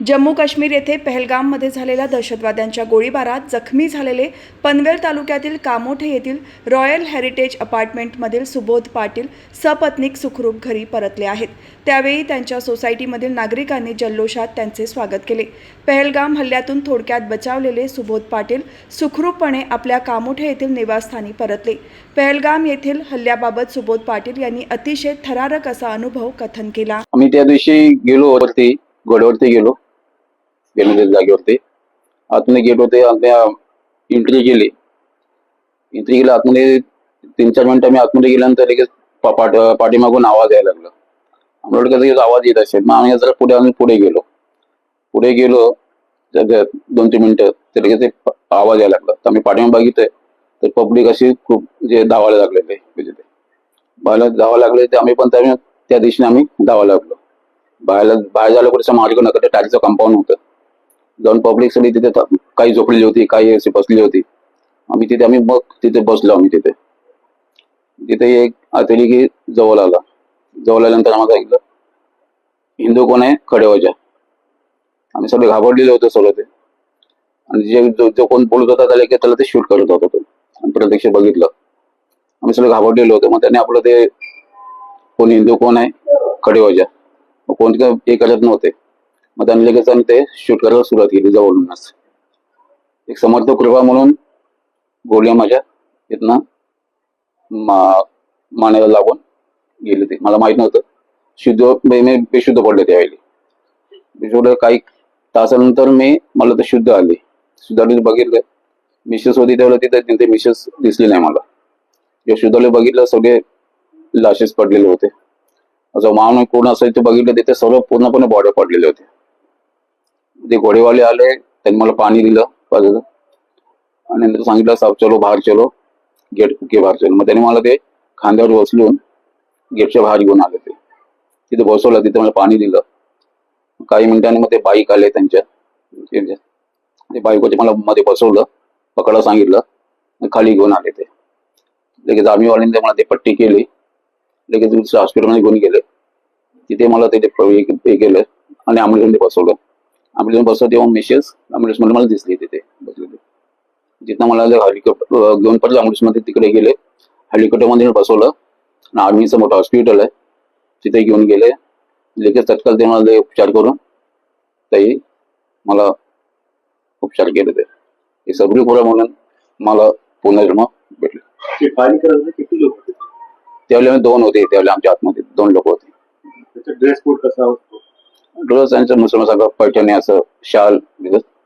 जम्मू काश्मीर येथे पहलगाममध्ये झालेल्या दहशतवाद्यांच्या गोळीबारात जखमी झालेले पनवेल तालुक्यातील कामोठे येथील रॉयल हेरिटेज अपार्टमेंटमधील सुबोध पाटील सपत्नीक सुखरूप घरी परतले आहेत. त्यावेळी त्यांच्या सोसायटीमधील नागरिकांनी जल्लोषात त्यांचे स्वागत केले. पहलगाम हल्ल्यातून थोडक्यात बचावलेले सुबोध पाटील सुखरूपपणे आपल्या कामोठे येथील निवासस्थानी परतले. पहलगाम येथील हल्ल्याबाबत सुबोध पाटील यांनी अतिशय थरारक असा अनुभव कथन केला. आम्ही त्या दिवशी गेलो वरती गेलो. गेलो जागेवरती. आतमध्ये गेलो ते त्या एंट्री केली एंट्री केली आतमध्ये तीन चार मिनिटं मी आतमध्ये गेल्यानंतर लगेच पाठ पाठीमागून आवाज यायला लागला. आम्हाला लगेच आवाज येत असेल. मग आम्ही जरा पुढे आम्ही पुढे गेलो. पुढे गेलो दोन तीन मिनिटं ते लगेच ते आवाज यायला लागला. तर आम्ही पाठीमा बघितलंय तर पब्लिक अशी खूप जे धावायला लागलेले म्हणजे ते. बाहेर धावायला लागले ते आम्ही पण त्या दिशेने दिवशी आम्ही धावायला लागलो. बाहेर बाहेर झालं कुठे मार्ग नका ते टाकीचं कंपाऊंड होतं. जाऊन पब्लिक सगळी तिथे काही झोपलेली होती काही अशी बसली होती. आम्ही तिथे आम्ही मग तिथे बसलो आम्ही तिथे. तिथे एक आतली की जवळ आला. जवळ आल्यानंतर आम्हाला ऐकलं हिंदू कोण आहे? खडेवाजा. आम्ही सगळे घाबरलेले होते सगळं ते. आणि जे जो जो कोण बोलत होता त्याला की त्याला ते शूट करत होता तो. आणि प्रत्यक्ष बघितलं. आम्ही सगळे घाबरलेलो होतो. मग त्याने आपलं ते कोण हिंदू कोण आहे? खडेवाच्या मग कोण काय हे करत नव्हते. मग त्यांनी लगेच आम्ही ते शूट करायला सुरुवात केली जवळूनच. एक समर्थ कृपा म्हणून गोळ्या माझ्या इथनं मा मानेला लागून गेले ते. मला माहीत नव्हतं. शुद्ध मी बेशुद्ध पडले त्यावेळी. बेशुद्ध काही तासानंतर मी मला ते शुद्ध आले. शुद्ध बघितलं. मिसेस होती त्यावेळेला तिथे तिथे मिसेस दिसली नाही मला. जेव्हा शुद्धाला बघितलं सगळे लाशेस पडलेले होते. असं मानव पूर्ण ते बघितलं तिथे सर्व पूर्णपणे बॉर्डर पडलेले होते. ते घोडेवाले आले त्यांनी मला पाणी दिलं बाजूला आणि नंतर सांगितलं साहेब चलो बाहेर चलो. गेट के बाहेर चलो. मग त्यांनी मला ते खांद्यावर बसलून गेटच्या बाहेर घेऊन आले ते. तिथे बसवलं तिथे मला पाणी दिलं. काही मिनिटांनी मग ते बाईक आले त्यांच्या. ते बाईक मला मध्ये बसवलं पकडा सांगितलं खाली घेऊन आले ते. लगेच आम्हीवाल्यांनी मला ते पट्टी केली. लगेच दुसऱ्या हॉस्पिटलमध्ये घेऊन गेले. तिथे मला ते हे केलं आणि ॲम्ब्युलन्समध्ये बसवलं. ॲम्ब्युलन्स बसवलं तेव्हा मिसेस ॲम्ब्युलन्समध्ये मला दिसली तिथे बसलेली तिथनं मला हेलिकॉप्टर घेऊन परत ॲम्ब्युलन्समध्ये तिकडे गेले. हेलिकॉप्टरमध्ये बसवलं. आणि आर्मीचं मोठं हॉस्पिटल आहे. तिथे घेऊन गेले. लगेच तत्काळ ते मला उपचार करून तेही मला उपचार केले ते. हे सगळी पोरं म्हणून मला पुनर्जन्म भेटले. होते? त्यावेळेला आम्ही दोन होते. त्यावेळेला आमच्या आतमध्ये दोन लोक होते. त्याचा ड्रेस कोड कसा असतो रोज मुसलमान सगळं पैठणी असं शाल